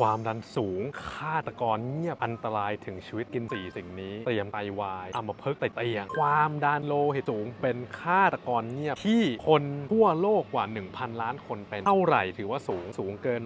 ความดันสูงฆาตกรเงียบอันตรายถึงชีวิตกินสี่สิ่งนี้เตรียมไตวายอัมพฤกษ์ไตเตียง ความดันโลหิตสูง เป็นฆาตกรเงียบที่คนทั่วโลกกว่า 1,000 ล้านคนเป็นเท่าไหร่ถือว่าสูงสูงเกิน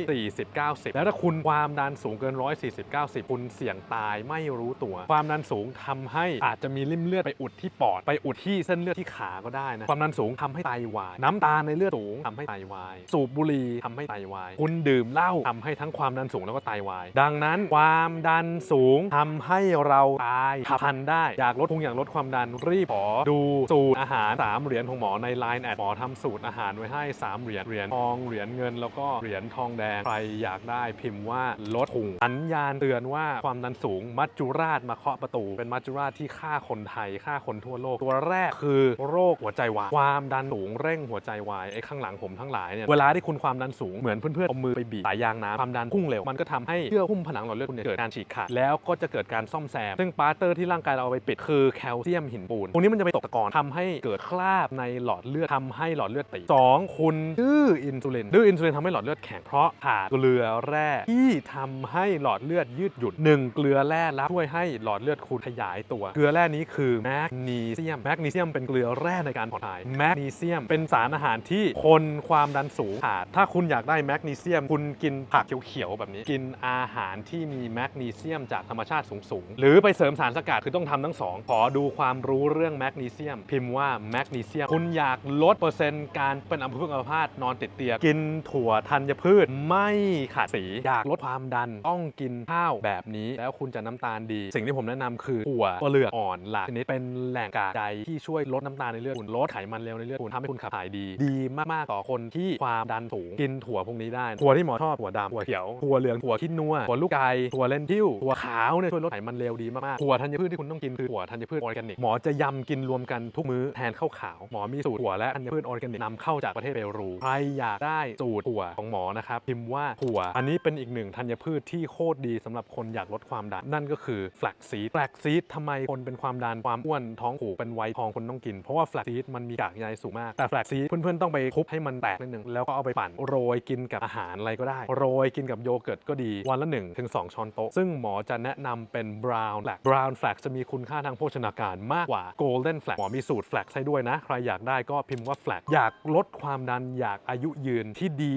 140 90แล้วถ้าคุณความดันสูงเกิน140 90คุณเสี่ยงตายไม่รู้ตัว ความดันสูงทำให้อาจจะมีริ่มเลือดไปอุดที่ปอดไปอุดที่เส้นเลือดที่ขาก็ได้นะความดันสูงทำให้ไตวาย น้ำตาในเลือดสูงทำให้ไตวาย สูบบุหรี่ทำให้ไตวาย คุณดื่มเหล้าทำให้ทั้งความดันสูงแล้วก็ไตวาย ดังนั้นความดันสูงทำให้เราตายฉับพันได้ อยากลดพุงอยากลดความดันรีบขอดูสูตรอาหาร 3 เหรียญของหมอใน Line แอดหมอทำสูตรอาหารไว้ให้ 3 เหรียญเหรียญทองเหรียญเงิน แล้วก็เหรียญทองแดงใครอยากได้พิมพ์ว่าลดพุงสัญญาณเตือนว่าความดันสูงมัจจุราชมาเคาะประตู เป็นมัจจุราชที่ฆ่าคนไทยฆ่าคนทั่วโลกตัวแรกคือโรคหัวใจวายความดันสูงเร่งหัวใจวายไอ้ข้างหลังผมทั้งหลายเนี่ยเวลาที่คุณความดันสูงเหมือนเพื่อนๆเอามือไปบีบสายยางน้ำความดันพุ่งเร็ว มันก็ทำให้เยื่อหุ้มผนังหลอดเลือดคุณเนี่ยเกิดการฉีกขาดแล้วก็จะเกิดการซ่อมแซม ซึ่งปาร์เตอร์ที่ร่างกายเราเอาไปปิดคือแคลเซียมหินปูนตรงนี้มันจะไปตกตะกอนทำให้เกิดคราบในหลอดเลือดทำให้หลอดเลือดตีสองคุณดื้ออินซูลินดื้ออินซูลินทำให้หลอดเลือดแข็งเพราะขาดเกลือแร่ที่ทำให้หลอดเลือดยืดหยุ่นหนึ่งเกลือแร่รับช่วยให้หลอดเลือดคุณขยายตัว เกลือแร่นี้คือแมกนีเซียมแมกนีเซียมเป็นเกลือแร่ในการผ่อนคลายแมกนีเซียมเป็นสารอาหารที่คนความดันสูงขาดถ้าคุณอยากได้แมกนีเซียมคุณกินผักเขียวๆ แบบนี้ กินอาหารที่มีแมกนีเซียมจากธรรมชาติสูงๆ หรือไปเสริมสารสกัดคือต้องทำทั้งสองขอดูความรู้เรื่องแมกนีเซียม พิมพ์ว่าแมกนีเซียม คุณอยากลดเปอร์เซ็นต์การเป็นอัมพฤกษ์อัมพาตนอนติดเตียงกินถั่วธัญพืชไม่ขาดสี อยากลดความดันต้องกินข้าวแบบนี้ แล้วคุณจะน้ำตาลดี สิ่งที่ผมแนะนำคือถั่วเปลือกอ่อนหลักชนิดเป็นแหล่งกากใยที่ช่วยลดน้ำตาลในเลือดคุณลดไขมันเร็วในเลือดคุณทำให้คุณขับถ่ายดี ดีมากๆต่อคนที่ความดันสูงกินถั่วพวกนี้ได้ถั่วที่หมอชอบถั่วดำถั่วเขียวถั่วเหลืองถั่วขี้นัวถั่วลูกไก่ถั่วเลนทิวถั่วขาวเนี่ยช่วยลดไขมันเร็วดีมากๆถั่วธัญพืชที่คุณต้องกินคือถั่วธัญพืชออร์แกนิกหมอจะยำกินรวมกันทุกมื้อแทนข้าวขาวหมอมีสูตรถั่วและธัญพืชออร์แกนิกนำเข้าจากประเทศเปรูใครอยากได้สูตรถั่วของหมอนะครับพิมพ์ว่าถั่ว อันนี้เป็นอีกหนึ่งธัญพืชที่โคตรดีสำหรับคนอยากลดความดันนั่นก็คือแฟลกซีดแฟลกซีดทำไมคนเป็นความดันความอ้วนท้องผูกเป็นไวท์ทองคนต้องกินเพราะว่าแฟลกซีดมันมีกากใยสูงมากแต่แฟลกซีดเพื่อนๆต้องไปคลุกให้มันแตกนิดนึงแล้วก็เอาไปปั่นโรยกินกับอาหารอะไรก็ได้โรยกินกับโยเกิร์ตก็ดี วันละ1ถึง2ช้อนโต๊ะ ซึ่งหมอจะแนะนำเป็น brown flax brown flax จะมีคุณค่าทางโภชนาการมากกว่า golden flax หมอมีสูตร flax ให้ด้วยนะ ใครอยากได้ก็พิมพ์ว่า flax อยากลดความดันอยากอายุยืนที่ดี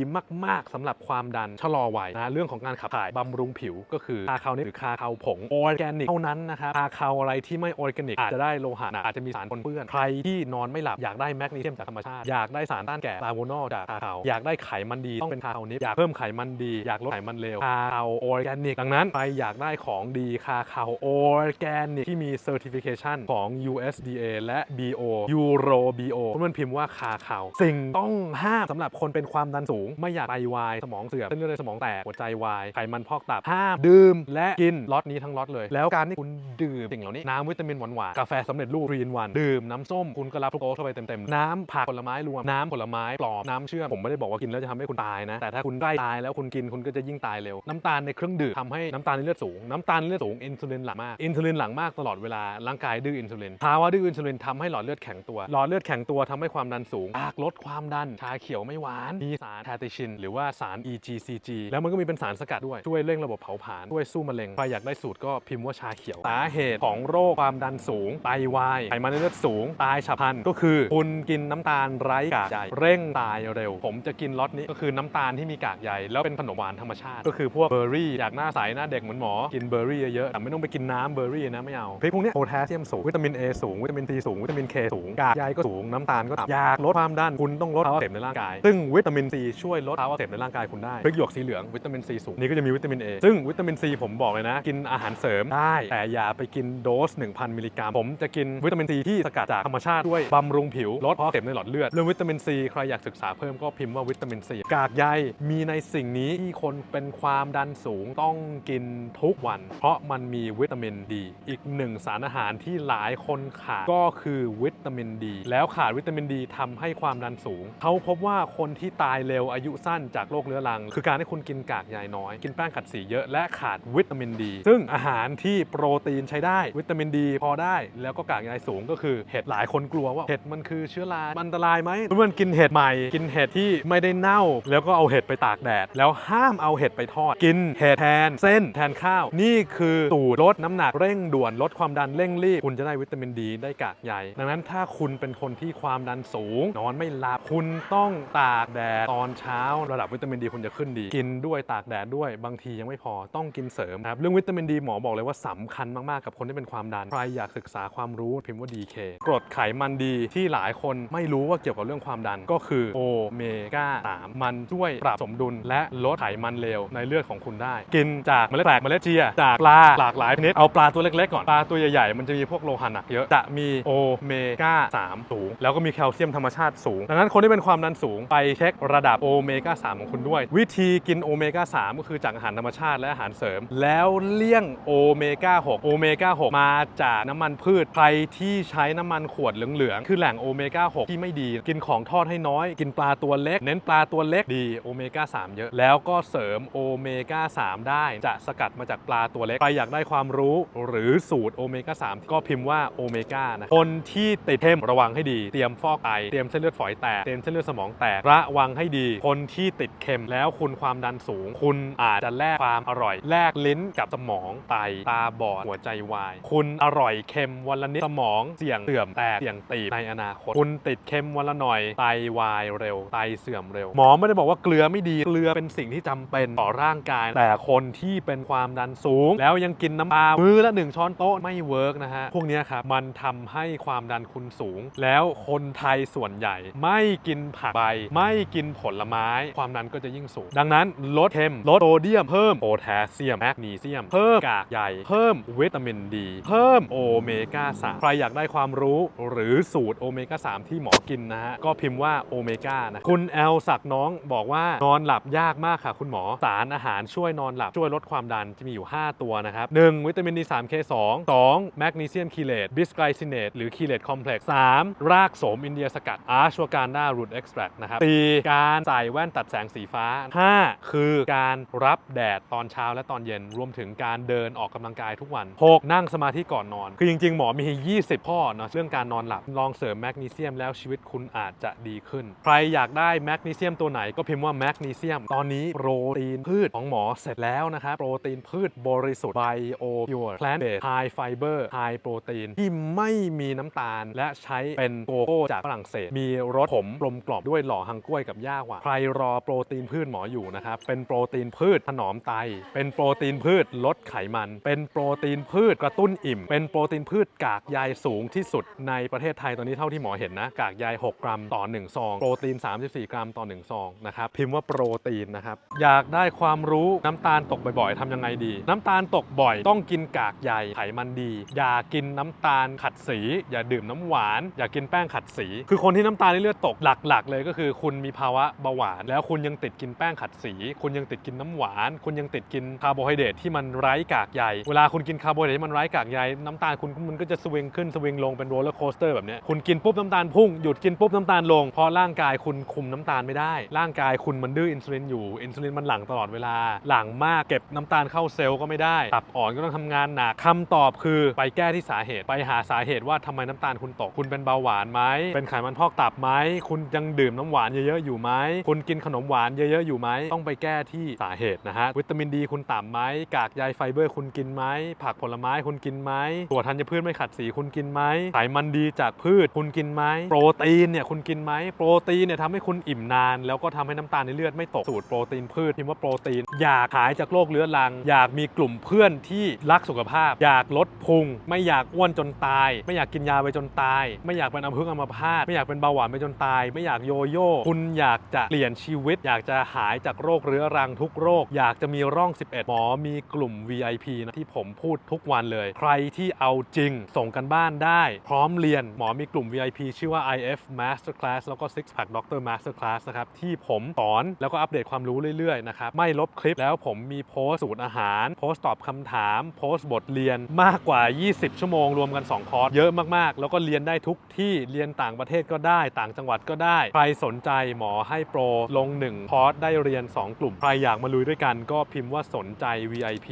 มาก ๆสำหรับความดันชะลอวัยนะเรื่องของการขับถ่ายบำรุงผิวก็คือคาคาวนี่หรือคาคาวผงออร์แกนิกเท่านั้นนะครับคาคาวอะไรที่ไม่ออร์แกนิกอาจจะได้โลหะอาจจะมีสารปนเปื้อน ใครที่นอนไม่หลับอยากได้แมกนีเซียมจากธรรมชาติอยากได้สารต้านแก่ลาโวนอลจากคาคาวอยากได้ไขมันดีต้องเป็นคาคาวนิฟอยากเพิ่มไขมันดีอยากลดไขมันเลวคาคาวออร์แกนิกดังนั้นใครอยากได้ของดีคาคาวออร์แกนิกที่มีเซอร์ติฟิเคชันของ USDA และ BO Euro BO เพื่อนพิมพ์ว่าคาคาวสิ่งต้องห้ามสำหรับคนเป็นความดันสูง ไม่อยากไตวาย สมองเสื่อมเส้นเลือดในสมองแตกหัวใจวายไขมันพอกตับห้ามดื่ม และกินล็อตนี้ทั้งล็อตเลย แล้วการที่คุณดื่มสิ่งเหล่านี้น้ำวิตามินหวานๆกาแฟสำเร็จรูปรีนวันดื่มน้ำส้มคุณก็รับฟรุกโตสเข้าไปเต็มๆน้ำผักผลไม้รวมน้ำผลไม้ปลอมน้ำเชื่อมผมไม่ได้บอกว่ากินแล้วจะทำให้คุณตายนะแต่ถ้าคุณใกล้ตายแล้วคุณกินคุณก็จะยิ่งตายเร็ว น้ำตาลในเครื่องดื่มทำให้น้ำตาลในเลือดสูง น้ำตาลในเลือดสูงอินซูลินหลั่งมากอินซูลินหลั่งมากตลอดเวลาร่างกายดื้ออินซูลินภาวะดื้ออินซูลินทำให้หลอดเลือดแข็งตัว หลอดเลือดแข็งตัวทำให้ความดันสูงอากลดความดันชาเขียวไม่หวานมีสารแทติชินหรือว่าสาร EGCG แล้วมันก็มีเป็นสารสกัดด้วยช่วยเร่งระบบเผาผลาญช่วยสู้มะเร็งใครอยากได้สูตรก็พิมพ์ว่าชาเขียวสาเหตุของโรคความดันสูงไตวายไขมันในเลือดสูง ตายฉับพลันก็คือคุณกินน้ำตาลไร้กากใยเร่งตายเร็ว ผมจะกินล็อตนี้ก็คือน้ำตาลที่มีกากใยแล้วเป็นขนมหวานธรรมชาติ ก็คือพวกเบอร์รี่อยากหน้าใสหน้าเด็กเหมือนหมอ กินเบอร์รี่เยอะๆแต่ไม่ต้องไปกินน้ำเบอร์รี่นะไม่เอาพริกพวกเนี้ยโพแทสเซียมสูงวิตามิน A สูงวิตามิน C สูงวิตามิน K สูงกากใยก็สูงน้ำตาลก็ต่ำอยากลดความดันคุณต้องลดภาวะเสบในร่างกาย ซึ่งวิตามิน C ช่วยลดภาวะเสบในร่างกายคุณได้พริกหยวกสีเหลืองวิตามิน C สูงนี่ก็จะมีวิตามิน A ซึ่งวิตามิน C ผมบอกเลยนะ กินอาหารเสริมได้แต่อย่าไปกินโดส 1,000 มิลลิกรัมผมจะกินวิตามิน C ที่สกัดจากธรรมชาติด้วยบำรุงผิวลดภาวะเสบในหลอดเลือดเรื่องวิตามิน C ใครอยากศึกษาเพิ่มก็พิมพ์ว่าวิตามิน C กากใยมีในสิ่งนี้ที่คนเป็นความดันสูงต้องกินทุกวัน เพราะมันมีวิตามินดี อีกหนึ่งสารอาหารที่หลายคนขาดก็คือวิตามินดี แล้วขาดวิตามินดีทำให้ความดันสูง เขาพบว่าคนที่ตายเร็วอายุสั้นจากโรคเรื้อรัง คือการที่คุณกินกากใยน้อย กินแป้งขัดสีเยอะและขาดวิตามินดี ซึ่งอาหารที่โปรตีนใช้ได้วิตามินดีพอได้ แล้วก็กากใยสูงก็คือเห็ดหลายคนกลัวว่าเห็ดมันคือเชื้อราอันตรายไหมเพื่อนกินเห็ดใหม่ กินเห็ดที่ไม่ได้เน่า แล้วก็เอาเห็ดไปตากแดด แล้วห้ามามเอาเห็ดไปทอด กินเห็ดแทน เส้นแทนข้าว นี่คือสูตรลดน้ำหนักเร่งด่วนลดความดันเร่งรีบ คุณจะได้วิตามินดีได้กากใยดังนั้นถ้าคุณเป็นคนที่ความดันสูง นอนไม่หลับคุณต้องตากแดดตอนเช้า ระดับวิตามินดีคุณจะขึ้นดี กินด้วยตากแดดด้วยบางทียังไม่พอต้องกินเสริมครับเรื่องวิตามินดีหมอบอกเลยว่าสำคัญมากๆกับคนที่เป็นความดันใครอยากศึกษาความรู้พิมพ์ว่า DK กรดไขมันดีที่หลายคนไม่รู้ว่าเกี่ยวกับเรื่องความดันก็คือโอเมก้า3มันช่วยปรับสมดุลและลดไขมันเลวในเลือดของคุณได้ กินจากเมล็ดแปลกเมล็ดเจีย จากปลาหลากหลายชนิดเอาปลาตัวเล็กๆก่อนปลาตัวใหญ่ๆมันจะมีพวกโลหะหนักเยอะจะมีโอเมก้า3สูง แล้วก็มีแคลเซียมธรรมชาติสูง ดังนั้นคนที่เป็นความดันสูงไปเช็คระดับโอเมก้า3ของคุณด้วย วิธีกินโอเมก้า3ก็คือจากอาหารธรรมชาติและอาหารเสริม แล้วเลี่ยงโอเมก้า6โอเมก้า6มาจากน้ำมันพืชใครที่ใช้น้ำมันขวดเหลืองๆคือแหล่งโอเมก้า6ที่ไม่ดี กินของทอดให้น้อย กินปลาตัวเล็ก เน้นปลาตัวเล็กดีโอเมก้า3เยอะแล้วก็เสริมโอเมก้า3 ได้ จะสกัดมาจากปลาตัวเล็ก ใครอยากได้ความรู้หรือสูตรโอเมก้า3 ก็พิมพ์ว่าโอเมก้านะคนที่ติดเข้มระวังให้ดี เตรียมฟอกไตเตรียมเส้นเลือดฝอยแตกเตรียมเส้นเลือดสมองแตกระวังให้ดี คนที่ติดเค็มแล้วคุณความดันสูง คุณอาจจะแลกความอร่อย แลกลิ้นกับสมองไตตาบอดหัวใจวาย คุณอร่อยเค็มวันละนิดสมองเสี่ยงเสื่อมแตกเสี่ยงตีบในอนาคต คุณติดเค็มวันละหน่อยไตวายเร็วไตเสื่อมเร็ว หมอไม่ได้บอกว่าเกลือไม่ดีเกลือเป็นสิ่งที่จำเป็นต่อร่างกาย แต่คนที่เป็นความดันสูง แล้วยังกินน้ำปลามือละหนึ่งช้อนโต๊ะไม่เวิร์กนะฮะ พวกนี้ครับ มันทำให้ความดันคุณสูง แล้วคนไทยส่วนใหญ่ ไม่กินผักใบ ไม่กินผลไม้ ความดันก็จะยิ่งสูง ดังนั้นลดเค็มลดโซเดียมเพิ่มโพแทสเซียมแมกนีเซียม เพิ่มกากใยเพิ่มวิตามินดี เพิ่มโอเมก้า3ใครอยากได้ความรู้หรือสูตรโอเมก้า3ที่หมอกินนะฮะก็พิมพ์ว่าโอเมก้านะคุณแอลศักน้องบอกว่านอนหลับยากมากค่ะคุณหมอ สารอาหารช่วยนอนหลับ ช่วยลดความดันจะมีอยู่ 5 ตัวนะครับ 1. วิตามินดี 3K 2 2แมกนีเซียมคีเลตบิสไกลซินเนตหรือคีเลตคอมเพล็กซ์3รากโสมอินเดียสกัดอาร์ชวการด้ารูทเอ็กซ์แทรนะครับ 4. การใส่แว่นตัดแสงสีฟ้า 5. คือการรับแดดตอนเช้าและตอนเย็นรวมถึงการเดินออกกำลังกายทุกวัน 6. นั่งสมาธิก่อนนอน คือจริง ๆ หมอมี 20 ข้อเนอะเรื่องการนอนหลับลองเสริมแมกนีเซียมแล้วชีวิตคุณอาจจะดีขึ้น ใครอยากได้แมกนีเซียมตัวไหนก็พิมพ์ว่าแมกนีเซียมตอนนี้โปรตีนพืชของหมอเสร็จแล้วนะครับโปรตีนพืชบริสุทธิ์ Bio Pure Plant Based High Fiber High Protein ที่ไม่มีน้ำตาล และใช้เป็นโกโก้จากฝรั่งเศส มีรสผมกลมกล่อมด้วยหล่อฮังกล้วยกับย่าหวานใครรอโปรตีนพืชหมออยู่นะครับเป็นโปรตีนพืชถนอมไต เป็นโปรตีนพืชลดไขมัน เป็นโปรตีนพืชกระตุ้นอิ่ม เป็นโปรตีนพืชกากใยสูงที่สุดในประเทศไทยตอนนี้เท่าที่หมอเห็นนะ กากใย 6 กรัมต่อ 1 ซอง โปรตีน 34 กรัมต่อ 1 ซองนะครับพิมพ์ว่าโปรตีนนะครับอยากได้ความรู้น้ำตาลตกบ่อยๆทำยังไงดี น้ำตาลตกบ่อย ต้องกินกากใยไขมันดี อย่ากินน้ำตาลขัดสี อย่าดื่มน้ำหวาน อย่ากินแป้งขัดสี คือคนที่น้ำตาลในเลือดตกหลักๆ เลยก็คือ คุณมีภาวะเบาหวาน แล้วคุณยังติดกินแป้งขัดสี คุณยังติดกินน้ำหวาน คุณยังติดกินคาร์โบไฮเดรตที่มันไร้กากใยเวลาคุณกินคาร์โบไฮเดรตที่มันไร้กากใยน้ำตาลคุณมันก็จะสวิงขึ้นสวิงลงเป็นโรลเลอร์โคสเตอร์แบบนี้คุณกินปุ๊บน้ำตาลพุ่งหยุดกินปุ๊บน้ำตาลลงเพราะร่างกายคุณคุมน้ำตาลไม่ได้ ร่างกายคุณมันดื้ออินซูลินอยู่อินซูลินมันหลั่งตลอดเวลา หลั่งมากเก็บน้ำตาลเข้าเซลล์ก็ไม่ได้ตับอ่อนก็ต้องทำงานหนักคำตอบคือไปแก้ที่สาเหตุ ไปหาสาเหตุว่าทำไมน้ำตาลคุณตก คุณเป็นเบาหวานไหมเป็นไขมันพอกตับไหมคุณยังดื่มน้ำหวานเยอะๆอยู่ไหมคุณกินขนมหวานเยอะๆอยู่ไหมต้องไปแก้ที่สาเหตุนะฮะวิตามินดีคุณต่ำไหมกากใยไฟเบอร์คุณกินไหมผักผลไม้คุณกินไหมตัวธัญพืชไม่ขัดสีคุณกินไหมไขมันดีจากพืชคุณกินไหมโปรตีนเนี่ยคุณกินไหมโปรตีนเนี่ยทำให้คุณอิ่มนาน แล้วก็ทำให้น้ำตาลในเลือดไม่ตกสูตรโปรตีนพืชพิมพ์ว่าโปรตีน อยากหายจากโรคเรื้อรัง อยากมีกลุ่มเพื่อนที่รักสุขภาพ อยากลดพุง ไม่อยากอ้วนจนตาย ไม่อยากกินยาไปจนตาย ไม่อยากเป็นอัมพฤกษ์อัมพาตไม่อยากเป็นเบาหวานไปจนตาย ไม่อยากโยโย่คุณอยากจะเปลี่ยนชีวิต อยากจะหายจากโรคเรื้อรังทุกโรค อยากจะมีร่อง 11 หมอมีกลุ่ม VIP นะที่ผมพูดทุกวันเลย ใครที่เอาจริงส่งกันบ้านได้ พร้อมเรียนหมอมีกลุ่ม VIP ชื่อว่า IF Masterclass แล้วก็ Six Pack Doctor Masterclass นะครับที่ผมสอนแล้วก็อัปเดตความรู้เรื่อยๆนะครับไม่ลบคลิปแล้วผมมีโพสต์สูตรอาหาร โพสต์ตอบคำถาม โพสต์บทเรียนมากกว่า 20 ชั่วโมงรวมกัน 2 คอร์สเยอะมากๆ แล้วก็เรียนได้ทุกที่เรียนต่างประเทศก็ได้ ต่างจังหวัดก็ได้ ใครสนใจหมอให้โปรลง 1 คอร์สได้เรียน 2 กลุ่ม ใครอยากมาลุยด้วยกันก็พิมพ์ว่าสนใจ VIP